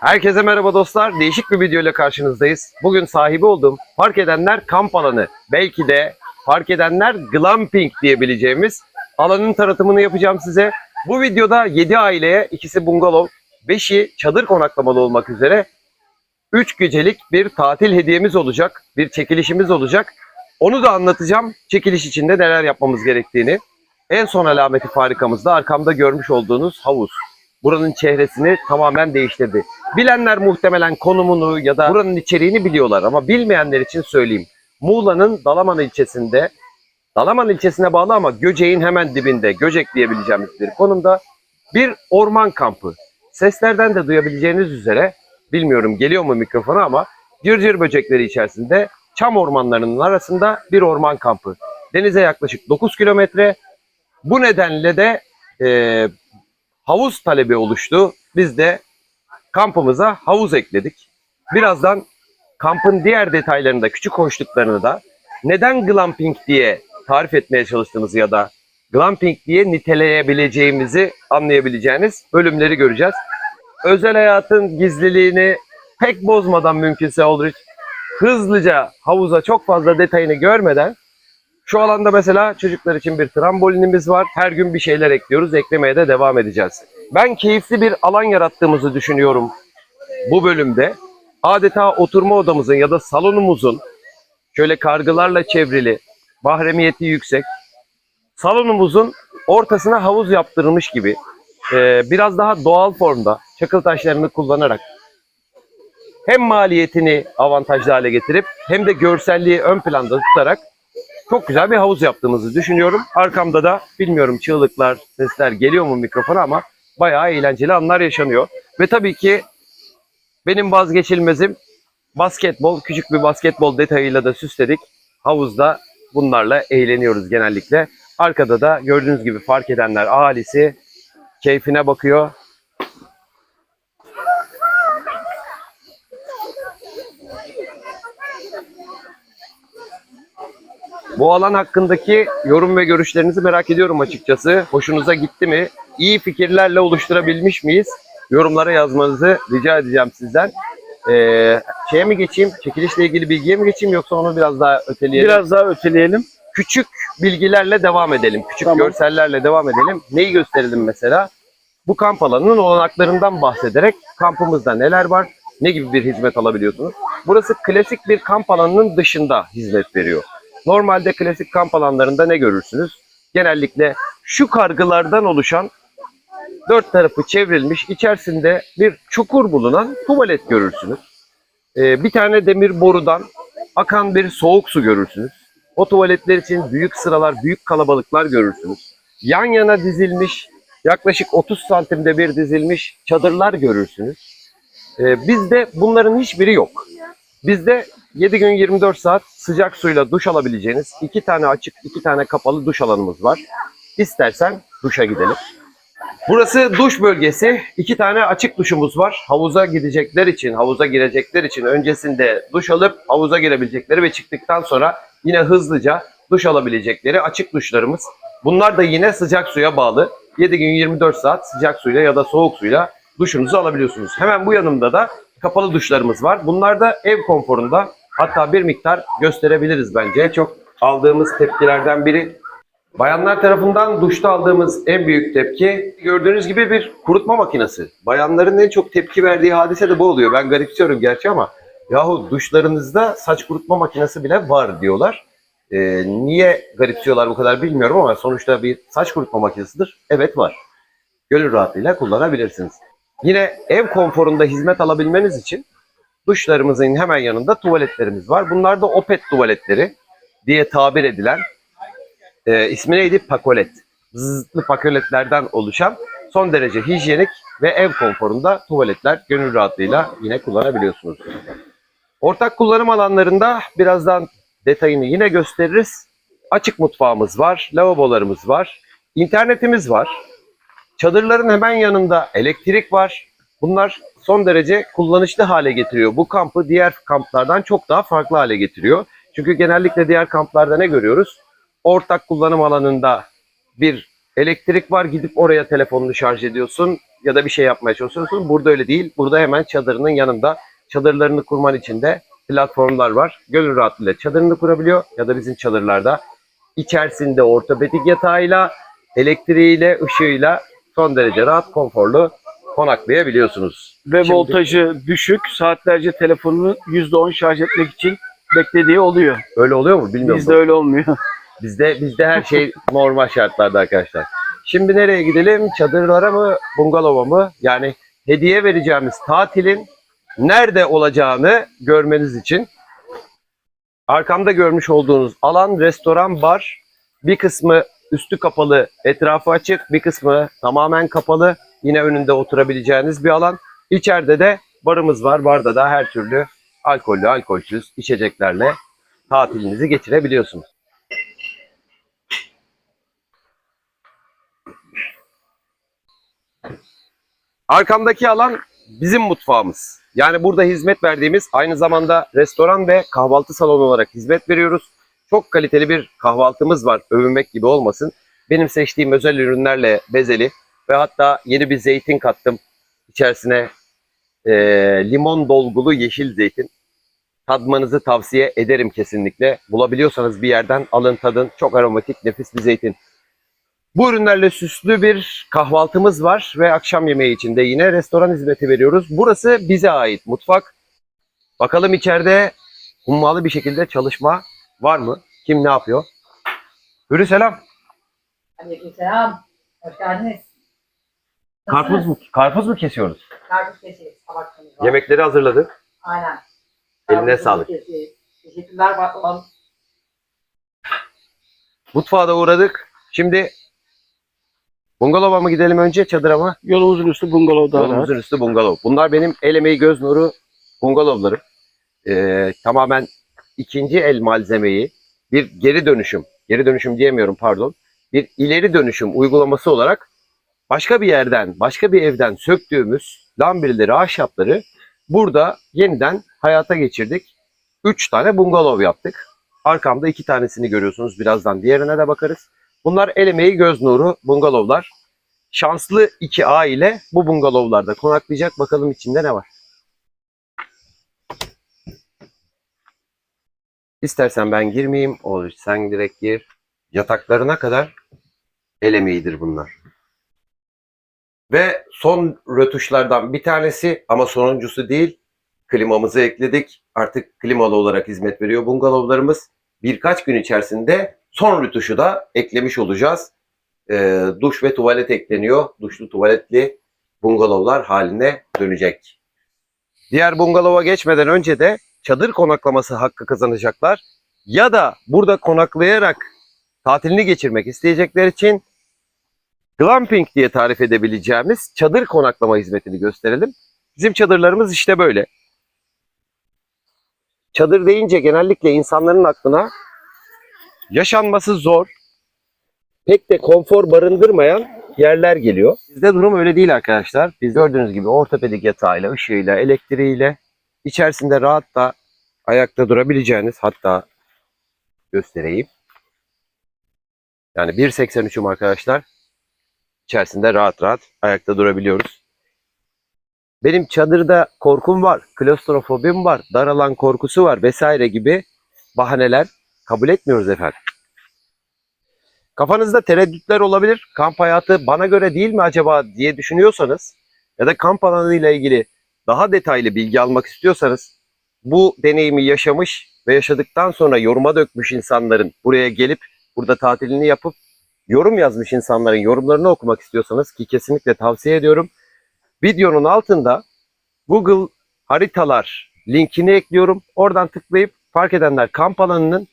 Herkese merhaba dostlar. Değişik bir video ile karşınızdayız. Bugün sahibi olduğum fark edenler kamp alanı. Belki de fark edenler glamping diyebileceğimiz alanın tanıtımını yapacağım size. Bu videoda 7 aileye, ikisi bungalov, 5'i çadır konaklamalı olmak üzere 3 gecelik bir tatil hediyemiz olacak. Bir çekilişimiz olacak. Onu da anlatacağım. Çekiliş içinde neler yapmamız gerektiğini. En son alameti farikamız da arkamda görmüş olduğunuz havuz. Buranın çehresini tamamen değiştirdi. Bilenler muhtemelen konumunu ya da buranın içeriğini biliyorlar ama bilmeyenler için söyleyeyim. Muğla'nın Dalaman ilçesinde, Dalaman ilçesine bağlı ama Göcek'in hemen dibinde, Göcek diyebileceğimiz bir konumda bir orman kampı. Seslerden de duyabileceğiniz üzere, bilmiyorum geliyor mu mikrofona ama cırcır böcekleri içerisinde çam ormanlarının arasında bir orman kampı. Denize yaklaşık 9 kilometre. Bu nedenle de e, havuz talebi oluştu. Biz de kampımıza havuz ekledik. Birazdan kampın diğer detaylarını da küçük hoşluklarını da neden glamping diye tarif etmeye çalıştığımızı ya da glamping diye niteleyebileceğimizi anlayabileceğiniz bölümleri göreceğiz. Özel hayatın gizliliğini pek bozmadan mümkünse olur hızlıca havuza çok fazla detayını görmeden şu alanda mesela çocuklar için bir trambolinimiz var. Her gün bir şeyler ekliyoruz. Eklemeye de devam edeceğiz. Ben keyifli bir alan yarattığımızı düşünüyorum bu bölümde. Adeta oturma odamızın ya da salonumuzun şöyle kargılarla çevrili, mahremiyeti yüksek, salonumuzun ortasına havuz yaptırılmış gibi e, biraz daha doğal formda çakıl taşlarını kullanarak hem maliyetini avantajlı hale getirip hem de görselliği ön planda tutarak çok güzel bir havuz yaptığımızı düşünüyorum. Arkamda da bilmiyorum çığlıklar, sesler geliyor mu mikrofona ama bayağı eğlenceli anlar yaşanıyor. Ve tabii ki benim vazgeçilmezim basketbol. Küçük bir basketbol detayıyla da süsledik. Havuzda bunlarla eğleniyoruz genellikle. Arkada da gördüğünüz gibi fark edenler ailesi keyfine bakıyor. Bu alan hakkındaki yorum ve görüşlerinizi merak ediyorum açıkçası. Hoşunuza gitti mi? İyi fikirlerle oluşturabilmiş miyiz? Yorumlara yazmanızı rica edeceğim sizden. Ee, şeye mi geçeyim? Çekilişle ilgili bilgiye mi geçeyim yoksa onu biraz daha öteleyelim? Biraz daha öteleyelim. küçük bilgilerle devam edelim. Küçük Tamam. görsellerle devam edelim. Neyi gösterelim mesela? Bu kamp alanının olanaklarından bahsederek kampımızda neler var? Ne gibi bir hizmet alabiliyorsunuz? Burası klasik bir kamp alanının dışında hizmet veriyor. Normalde klasik kamp alanlarında ne görürsünüz? Genellikle şu kargılardan oluşan dört tarafı çevrilmiş içerisinde bir çukur bulunan tuvalet görürsünüz. Ee, bir tane demir borudan akan bir soğuk su görürsünüz. O tuvaletler için büyük sıralar, büyük kalabalıklar görürsünüz. Yan yana dizilmiş, yaklaşık 30 santimde bir dizilmiş çadırlar görürsünüz. Ee, bizde bunların hiçbiri yok. Bizde 7 gün 24 saat sıcak suyla duş alabileceğiniz iki tane açık, iki tane kapalı duş alanımız var. İstersen duşa gidelim. Burası duş bölgesi. İki tane açık duşumuz var. Havuza gidecekler için, havuza girecekler için öncesinde duş alıp havuza girebilecekleri ve çıktıktan sonra yine hızlıca duş alabilecekleri açık duşlarımız. Bunlar da yine sıcak suya bağlı. 7 gün 24 saat sıcak suyla ya da soğuk suyla duşunuzu alabiliyorsunuz. Hemen bu yanımda da kapalı duşlarımız var. Bunlar da ev konforunda hatta bir miktar gösterebiliriz bence. Çok aldığımız tepkilerden biri Bayanlar tarafından duşta aldığımız en büyük tepki gördüğünüz gibi bir kurutma makinesi. Bayanların en çok tepki verdiği hadise de bu oluyor. Ben garipsiyorum gerçi ama yahu duşlarınızda saç kurutma makinesi bile var diyorlar. Ee, niye garipsiyorlar bu kadar bilmiyorum ama sonuçta bir saç kurutma makinesidir. Evet var. Gönül rahatlığıyla kullanabilirsiniz. Yine ev konforunda hizmet alabilmeniz için duşlarımızın hemen yanında tuvaletlerimiz var. Bunlar da opet tuvaletleri diye tabir edilen e, ismi neydi? Pakolet. Zızıtlı pakoletlerden oluşan son derece hijyenik ve ev konforunda tuvaletler gönül rahatlığıyla yine kullanabiliyorsunuz. Ortak kullanım alanlarında birazdan detayını yine gösteririz. Açık mutfağımız var, lavabolarımız var, internetimiz var. Çadırların hemen yanında elektrik var. Bunlar son derece kullanışlı hale getiriyor. Bu kampı diğer kamplardan çok daha farklı hale getiriyor. Çünkü genellikle diğer kamplarda ne görüyoruz? ortak kullanım alanında bir elektrik var gidip oraya telefonunu şarj ediyorsun. ya da bir şey yapmaya çalışıyorsunuz. Burada öyle değil. Burada hemen çadırının yanında çadırlarını kurman için de platformlar var. Gönül rahatlığıyla çadırını kurabiliyor ya da bizim çadırlarda içerisinde ortopedik yatağıyla, elektriğiyle, ışığıyla son derece rahat, konforlu konaklayabiliyorsunuz. Ve Şimdi- voltajı düşük. Saatlerce telefonunu %10 şarj etmek için beklediği oluyor. Öyle oluyor mu bilmiyorum. Bizde öyle olmuyor. Bizde bizde her şey normal şartlarda arkadaşlar. Şimdi nereye gidelim? Çadırlara mı, bungalova mı? Yani hediye vereceğimiz tatilin nerede olacağını görmeniz için arkamda görmüş olduğunuz alan restoran, bar. Bir kısmı üstü kapalı, etrafı açık. Bir kısmı tamamen kapalı. Yine önünde oturabileceğiniz bir alan. İçeride de barımız var. Barda da her türlü alkollü, alkolsüz içeceklerle tatilinizi geçirebiliyorsunuz. Arkamdaki alan bizim mutfağımız. Yani burada hizmet verdiğimiz aynı zamanda restoran ve kahvaltı salonu olarak hizmet veriyoruz. Çok kaliteli bir kahvaltımız var. Övünmek gibi olmasın. Benim seçtiğim özel ürünlerle bezeli ve hatta yeni bir zeytin kattım. İçerisine eee, limon dolgulu yeşil zeytin. Tadmanızı tavsiye ederim kesinlikle. Bulabiliyorsanız bir yerden alın tadın. Çok aromatik, nefis bir zeytin. Bu ürünlerle süslü bir kahvaltımız var ve akşam yemeği için de yine restoran hizmeti veriyoruz. Burası bize ait mutfak. Bakalım içeride hummalı bir şekilde çalışma var mı? Kim ne yapıyor? Hürü selam. Aleykümselam. Hoş geldiniz. Karpuz mu, karpuz mu kesiyoruz? Karpuz keseceğiz. Tabaklarımız var. Yemekleri hazırladık. Aynen. Eline Karpuzumuzu sağlık. keseceğiz. Teşekkürler baklavam. Mutfağa da uğradık. Şimdi bungalova mı gidelim önce çadıra mı? Yolumuzun üstü bungalov daha rahat. Yolumuzun üstü bungalov. Bunlar benim el emeği göz nuru bungalovlarım. Ee, tamamen ikinci el malzemeyi bir geri dönüşüm, geri dönüşüm diyemiyorum pardon, bir ileri dönüşüm uygulaması olarak başka bir yerden, başka bir evden söktüğümüz lambirleri, ahşapları burada yeniden hayata geçirdik. Üç tane bungalov yaptık. Arkamda iki tanesini görüyorsunuz. Birazdan diğerine de bakarız. Bunlar el emeği göz nuru bungalovlar. Şanslı iki aile bu bungalovlarda konaklayacak. Bakalım içinde ne var. İstersen ben girmeyeyim. Olur sen direkt gir. Yataklarına kadar el emeğidir bunlar. Ve son rötuşlardan bir tanesi ama sonuncusu değil. Klimamızı ekledik. Artık klimalı olarak hizmet veriyor bungalovlarımız. Birkaç gün içerisinde son rötuşu da eklemiş olacağız. Ee, duş ve tuvalet ekleniyor. Duşlu tuvaletli bungalovlar haline dönecek. Diğer bungalova geçmeden önce de çadır konaklaması hakkı kazanacaklar. Ya da burada konaklayarak tatilini geçirmek isteyecekler için glamping diye tarif edebileceğimiz çadır konaklama hizmetini gösterelim. Bizim çadırlarımız işte böyle. Çadır deyince genellikle insanların aklına yaşanması zor, pek de konfor barındırmayan yerler geliyor. Bizde durum öyle değil arkadaşlar. Biz gördüğünüz gibi ortopedik yatağıyla, ışığıyla, elektriğiyle içerisinde rahat da ayakta durabileceğiniz hatta göstereyim. Yani 1.83'üm arkadaşlar. İçerisinde rahat rahat ayakta durabiliyoruz. Benim çadırda korkum var, klostrofobim var, dar alan korkusu var vesaire gibi bahaneler kabul etmiyoruz efendim. Kafanızda tereddütler olabilir. Kamp hayatı bana göre değil mi acaba diye düşünüyorsanız ya da kamp alanıyla ilgili daha detaylı bilgi almak istiyorsanız bu deneyimi yaşamış ve yaşadıktan sonra yoruma dökmüş insanların buraya gelip burada tatilini yapıp yorum yazmış insanların yorumlarını okumak istiyorsanız ki kesinlikle tavsiye ediyorum. Videonun altında Google haritalar linkini ekliyorum. Oradan tıklayıp fark edenler kamp alanının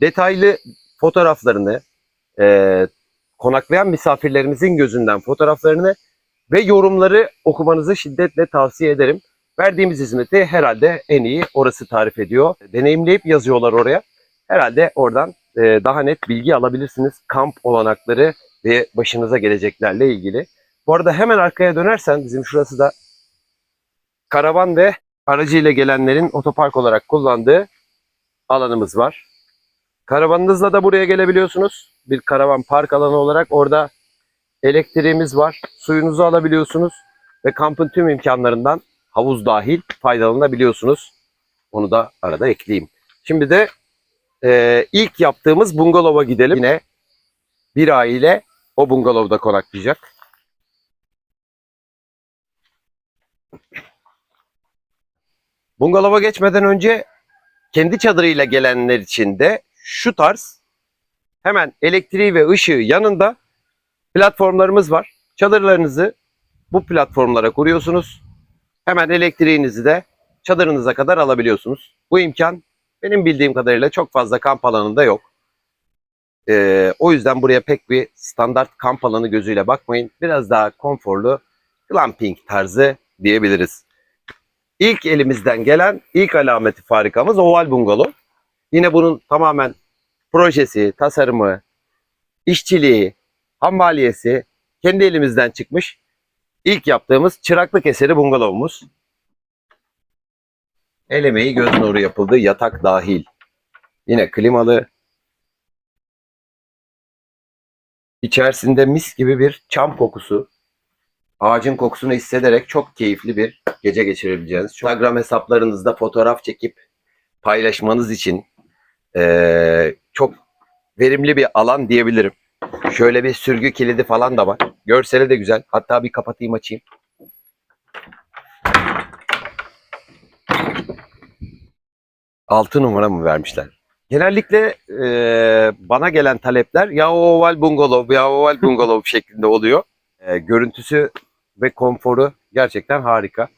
detaylı fotoğraflarını, e, konaklayan misafirlerimizin gözünden fotoğraflarını ve yorumları okumanızı şiddetle tavsiye ederim. Verdiğimiz hizmeti herhalde en iyi orası tarif ediyor. Deneyimleyip yazıyorlar oraya. Herhalde oradan e, daha net bilgi alabilirsiniz. Kamp olanakları ve başınıza geleceklerle ilgili. Bu arada hemen arkaya dönersen bizim şurası da karavan ve aracıyla gelenlerin otopark olarak kullandığı alanımız var. Karavanınızla da buraya gelebiliyorsunuz. Bir karavan park alanı olarak orada elektriğimiz var. Suyunuzu alabiliyorsunuz. ve kampın tüm imkanlarından havuz dahil faydalanabiliyorsunuz. Onu da arada ekleyeyim. Şimdi de e, ilk yaptığımız bungalova gidelim. Yine bir aile o bungalovda konaklayacak. Bungalova geçmeden önce kendi çadırıyla gelenler için de şu tarz hemen elektriği ve ışığı yanında platformlarımız var. Çadırlarınızı bu platformlara kuruyorsunuz. Hemen elektriğinizi de çadırınıza kadar alabiliyorsunuz. Bu imkan benim bildiğim kadarıyla çok fazla kamp alanında yok. Ee, o yüzden buraya pek bir standart kamp alanı gözüyle bakmayın. Biraz daha konforlu glamping tarzı diyebiliriz. İlk elimizden gelen ilk alameti farikamız oval bungalov. Yine bunun tamamen projesi, tasarımı, işçiliği, hambaliyesi kendi elimizden çıkmış. İlk yaptığımız çıraklık eseri bungalovumuz. El emeği göz nuru yapıldı, yatak dahil. Yine klimalı. İçerisinde mis gibi bir çam kokusu. Ağacın kokusunu hissederek çok keyifli bir gece geçirebileceğiniz. Instagram hesaplarınızda fotoğraf çekip paylaşmanız için eee, çok verimli bir alan diyebilirim. Şöyle bir sürgü kilidi falan da var. Görseli de güzel. Hatta bir kapatayım açayım. Altı numara mı vermişler? Genellikle eee, bana gelen talepler ya oval bungalov ya oval bungalov şeklinde oluyor. Eee, görüntüsü ve konforu gerçekten harika.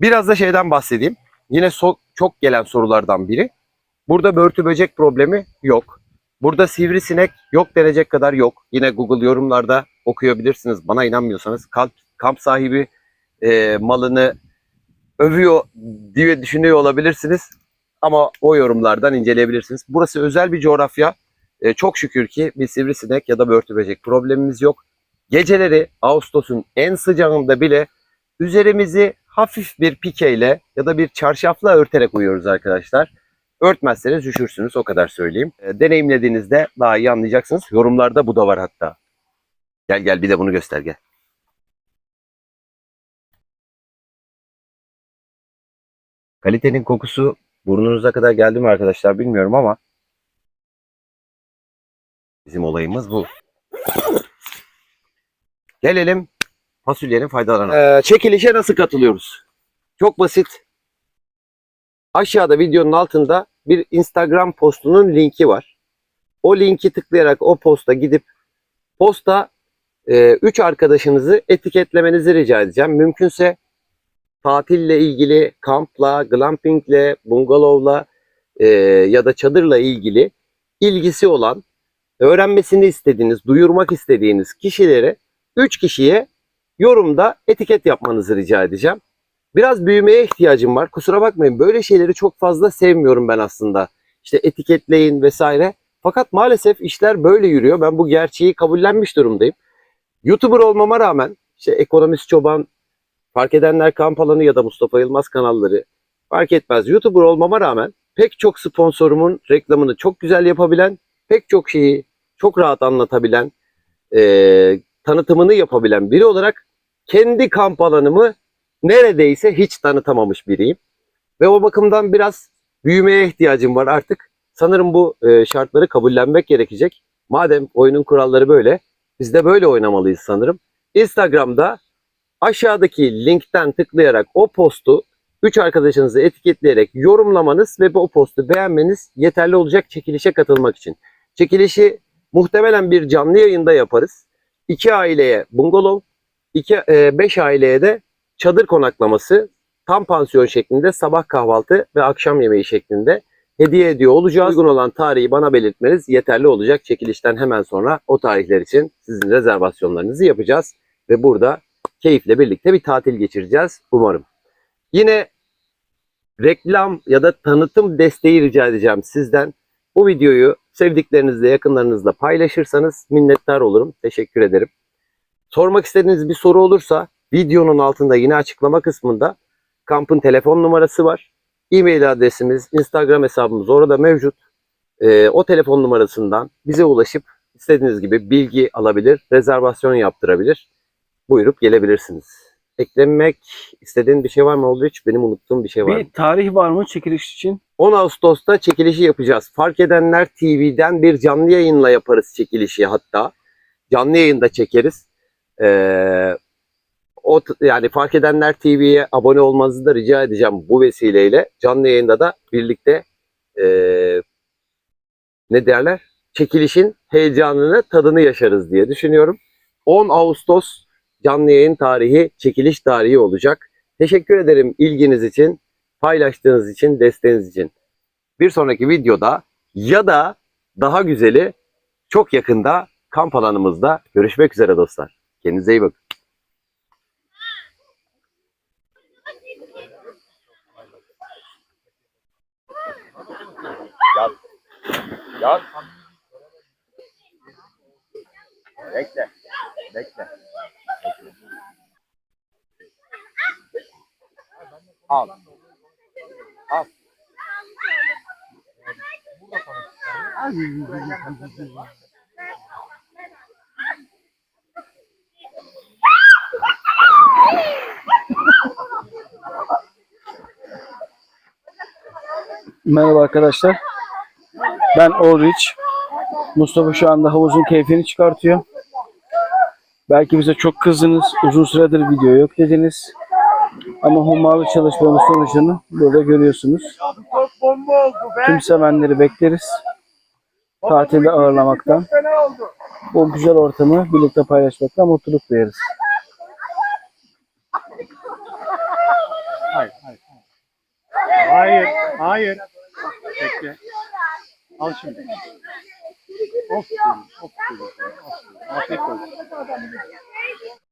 Biraz da şeyden bahsedeyim. Yine so- çok gelen sorulardan biri. Burada börtü böcek problemi yok. Burada sivrisinek yok denecek kadar yok. Yine Google yorumlarda okuyabilirsiniz. Bana inanmıyorsanız kamp, kamp sahibi e, malını övüyor diye düşünüyor olabilirsiniz. Ama o yorumlardan inceleyebilirsiniz. Burası özel bir coğrafya. E, çok şükür ki bir sivrisinek ya da börtü böcek problemimiz yok. Geceleri Ağustos'un en sıcağında bile üzerimizi hafif bir pikeyle ya da bir çarşafla örterek uyuyoruz arkadaşlar. Örtmezseniz üşürsünüz o kadar söyleyeyim. E, deneyimlediğinizde daha iyi anlayacaksınız. Yorumlarda bu da var hatta. Gel gel bir de bunu göster gel. Kalitenin kokusu burnunuza kadar geldi mi arkadaşlar bilmiyorum ama bizim olayımız bu. Gelelim fasulyenin faydalarına. Ee, çekilişe nasıl katılıyoruz? Çok basit. Aşağıda videonun altında bir Instagram postunun linki var. O linki tıklayarak o posta gidip posta 3 arkadaşınızı etiketlemenizi rica edeceğim. Mümkünse tatille ilgili, kampla, glampingle, bungalovla e, ya da çadırla ilgili ilgisi olan, öğrenmesini istediğiniz, duyurmak istediğiniz kişileri 3 kişiye yorumda etiket yapmanızı rica edeceğim. Biraz büyümeye ihtiyacım var. Kusura bakmayın böyle şeyleri çok fazla sevmiyorum ben aslında. İşte etiketleyin vesaire. Fakat maalesef işler böyle yürüyor. Ben bu gerçeği kabullenmiş durumdayım. YouTuber olmama rağmen işte ekonomist çoban, fark edenler kamp alanı ya da Mustafa Yılmaz kanalları fark etmez. YouTuber olmama rağmen pek çok sponsorumun reklamını çok güzel yapabilen, pek çok şeyi çok rahat anlatabilen, eee, tanıtımını yapabilen biri olarak kendi kamp alanımı neredeyse hiç tanıtamamış biriyim. Ve o bakımdan biraz büyümeye ihtiyacım var artık. Sanırım bu e, şartları kabullenmek gerekecek. Madem oyunun kuralları böyle, biz de böyle oynamalıyız sanırım. Instagram'da aşağıdaki linkten tıklayarak o postu 3 arkadaşınızı etiketleyerek yorumlamanız ve bu postu beğenmeniz yeterli olacak çekilişe katılmak için. Çekilişi muhtemelen bir canlı yayında yaparız. 2 aileye bungalov, 5 aileye de çadır konaklaması tam pansiyon şeklinde sabah kahvaltı ve akşam yemeği şeklinde hediye ediyor olacağız. Uygun olan tarihi bana belirtmeniz yeterli olacak. Çekilişten hemen sonra o tarihler için sizin rezervasyonlarınızı yapacağız. Ve burada keyifle birlikte bir tatil geçireceğiz umarım. Yine reklam ya da tanıtım desteği rica edeceğim sizden. Bu videoyu sevdiklerinizle, yakınlarınızla paylaşırsanız minnettar olurum. Teşekkür ederim. Sormak istediğiniz bir soru olursa videonun altında yine açıklama kısmında kampın telefon numarası var. E-mail adresimiz, Instagram hesabımız orada mevcut. Ee, o telefon numarasından bize ulaşıp istediğiniz gibi bilgi alabilir, rezervasyon yaptırabilir. Buyurup gelebilirsiniz. Eklemek istediğin bir şey var mı olduğu hiç benim unuttuğum bir şey var mı? Bir tarih var mı çekiliş için? 10 Ağustos'ta çekilişi yapacağız. Fark Edenler TV'den bir canlı yayınla yaparız çekilişi hatta. Canlı yayında çekeriz. Ee, o yani Fark Edenler TV'ye abone olmanızı da rica edeceğim bu vesileyle. Canlı yayında da birlikte ee, ne derler? Çekilişin heyecanını, tadını yaşarız diye düşünüyorum. 10 Ağustos canlı yayın tarihi, çekiliş tarihi olacak. Teşekkür ederim ilginiz için paylaştığınız için, desteğiniz için. Bir sonraki videoda ya da daha güzeli çok yakında kamp alanımızda görüşmek üzere dostlar. Kendinize iyi bakın. Yat. Yat. Bekle. Bekle. Al. Al. Merhaba arkadaşlar. Ben Ulrich. Mustafa şu anda havuzun keyfini çıkartıyor. Belki bize çok kızdınız. Uzun süredir video yok dediniz. Ama hummalı çalışmamız sonucunu burada görüyorsunuz. Tüm sevenleri bekleriz. Tatilde ağırlamaktan. Bu güzel ortamı birlikte paylaşmaktan mutluluk duyarız. Hayır, hayır. Hayır, hayır. Bekle. Al şimdi. Of, of, of, of, of, of, of, of, of,